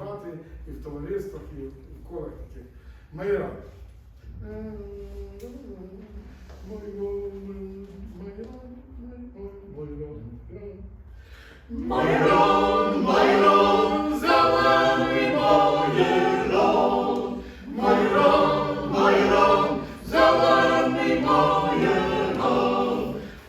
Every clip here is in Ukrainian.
грати і в товариствах, і в колах таких. Майран. Майран, Майран, зелений Майран, Майран, Майран, зелений Майран.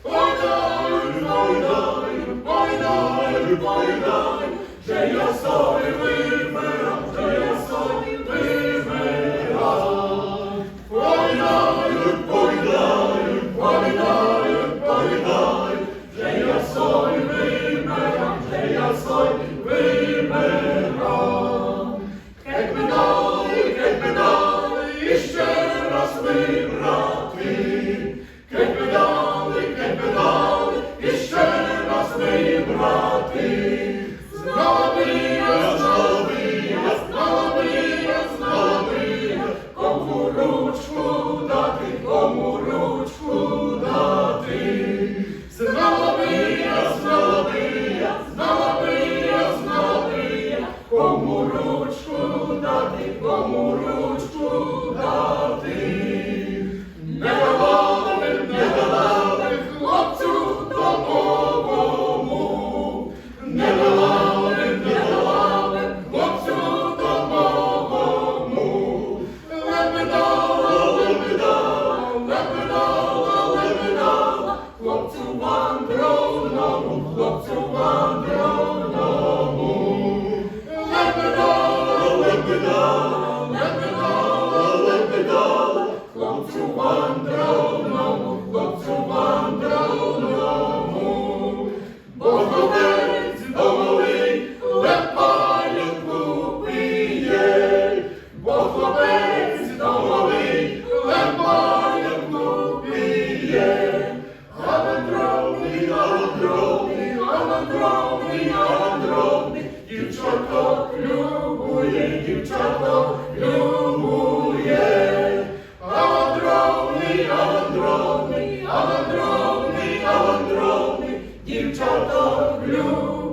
Пайдай, пайдай, пайдай, пайдай, же я собі вибирав, же я собі. Пайдай, пайдай, пайдай, пайдай, же я собі вибирав, же я собі вибирав. Би дали, геть дали, і ще раз вибрати. Дали, геть би дали, і ще раз вибрати. Кому ручку дати, кому ручку хлопцю вандровному, хлопцю вандровному. Бо хлопець домовий, лепалівку піє, бо хлопець домовий, лепалівку піє. Галандровний, галандровний, галандровний, галандровний, дівчаток любує, дівчаток любує. Галандровний, галандровний, галандровний, дівчаток любує.